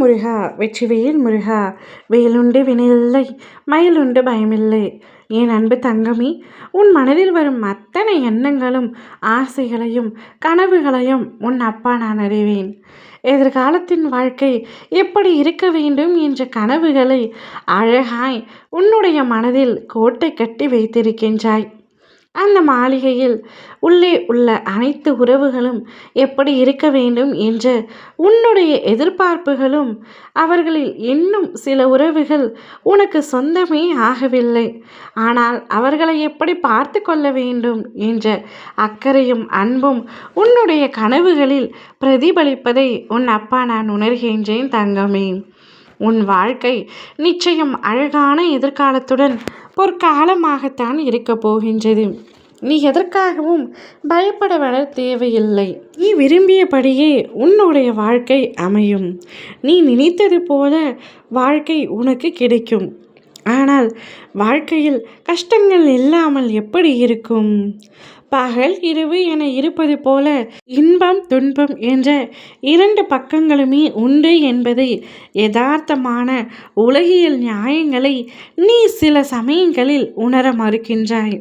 முருகா வெற்றிவேல் முருகா வேலுண்டு வினையில்லை மயிலுண்டு பயமில்லை. என் அன்பு தங்கமி உன் மனதில் வரும் அத்தனை எண்ணங்களும் ஆசைகளையும் கனவுகளையும் உன் அப்பா நான் அறிவேன். எதிர்காலத்தின் வாழ்க்கை எப்படி இருக்க வேண்டும் என்ற கனவுகளை அழகாய் உன்னுடைய மனதில் கோட்டை கட்டி வைத்திருக்கின்றாய். அந்த மாளிகையில் உள்ளே உள்ள அனைத்து உறவுகளும் எப்படி இருக்க வேண்டும் என்ற உன்னுடைய எதிர்பார்ப்புகளும் அவர்களில் இன்னும் சில உறவுகள் உனக்கு சொந்தமே ஆகவில்லை. ஆனால் அவர்களை எப்படி பார்த்து கொள்ள வேண்டும் என்ற அக்கறையும் அன்பும் உன்னுடைய கனவுகளில் பிரதிபலிப்பதை உன் அப்பா நான் உணர்கின்றேன் தங்கமே. உன் வாழ்க்கை நிச்சயம் அழகான எதிர்காலத்துடன் பொற்காலமாகத்தான் இருக்கப் போகின்றது. நீ எதற்காகவும் பயப்பட வர தேவையில்லை. நீ விரும்பியபடியே உன்னுடைய வாழ்க்கை அமையும். நீ நினைத்தது போல வாழ்க்கை உனக்கு கிடைக்கும். ஆனால் வாழ்க்கையில் கஷ்டங்கள் இல்லாமல் எப்படி இருக்கும்? பகல் இரவு என இருப்பது போல இன்பம் துன்பம் என்ற இரண்டு பக்கங்களுமே உண்டு என்பதை யதார்த்தமான உலகியல் நியாயங்களை நீ சில சமயங்களில் உணர மறுக்கின்றாய்.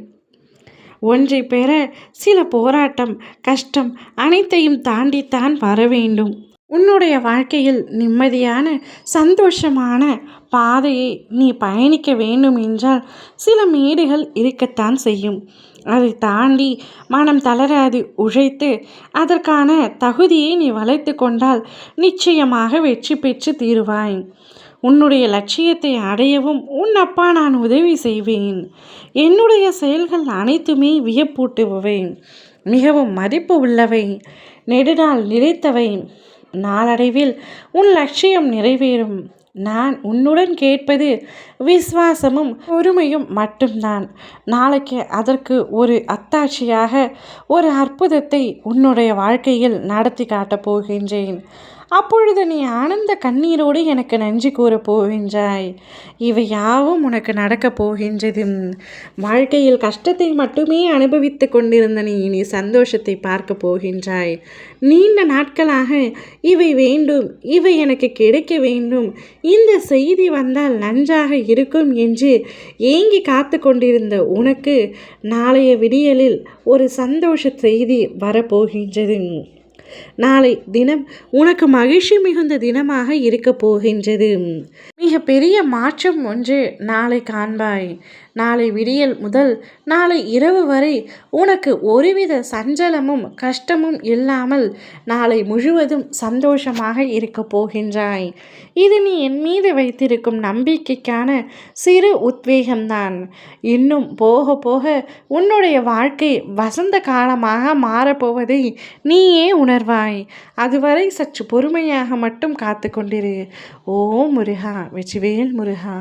ஒன்றை பெற சில போராட்டம் கஷ்டம் அனைத்தையும் தாண்டித்தான் வர வேண்டும். உன்னுடைய வாழ்க்கையில் நிம்மதியான சந்தோஷமான பாதையை நீ பயணிக்க வேண்டும் என்றால் சில மேடுகள் இருக்கத்தான் செய்யும். அதை தாண்டி மனம் தளராது உழைத்து அதற்கான தகுதியை நீ வளைத்து கொண்டால் நிச்சயமாக வெற்றி பெற்று தீருவாய். உன்னுடைய லட்சியத்தை அடையவும் உன் அப்பா நான் உதவி செய்வேன். என்னுடைய செயல்கள் அனைத்துமே வியப்பூட்டுபவை. மிகவும் மதிப்பு உள்ளவை. நெடுநாள் நிலைத்தவை நாளடைவில் உன் லட்சியம் நிறைவேறும். நான் உன்னுடன் கேட்பது விசுவாசமும் பொறுமையும் மட்டும்தான். நாளைக்கு அதற்கு ஒரு அத்தாட்சியாக ஒரு அற்புதத்தை உன்னுடைய வாழ்க்கையில் நடத்தி காட்டப் போகின்றேன். அப்பொழுது நீ ஆனந்த கண்ணீரோடு எனக்கு நன்றி கூறப் போகின்றாய். இவை யாவும் உனக்கு நடக்கப் போகின்றது. வாழ்க்கையில் கஷ்டத்தை மட்டுமே அனுபவித்து கொண்டிருந்த நீ இனி சந்தோஷத்தை பார்க்க போகின்றாய். நீண்ட நாட்களாக இவை வேண்டும் இவை எனக்கு கிடைக்க வேண்டும். இந்த செய்தி வந்தால் நன்றாக இருக்கும் என்று ஏங்கி காத்து கொண்டிருந்த உனக்கு நாளைய விடியலில் ஒரு சந்தோஷ செய்தி வரப்போகின்றது நாளை தினம் உனக்கு மகிழ்ச்சி மிகுந்த தினமாக இருக்கப் போகின்றது. மிக பெரிய மாற்றம் ஒன்று நாளை காண்பாய். நாளை விடியல் முதல் நாளை இரவு வரை உனக்கு ஒருவித சஞ்சலமும் கஷ்டமும் இல்லாமல் நாளை முழுவதும் சந்தோஷமாக இருக்கப் போகின்றாய். இது நீ என் மீது வைத்திருக்கும் நம்பிக்கைக்கான சிறு உத்வேகம்தான். இன்னும் போக போக உன்னுடைய வாழ்க்கை வசந்த காலமாக மாறப்போவதை நீயே உணர்வாய். அதுவரை சற்று பொறுமையாக மட்டும் காத்து கொண்டிரு. ஓ முருகா வெற்றிவேல் முருகா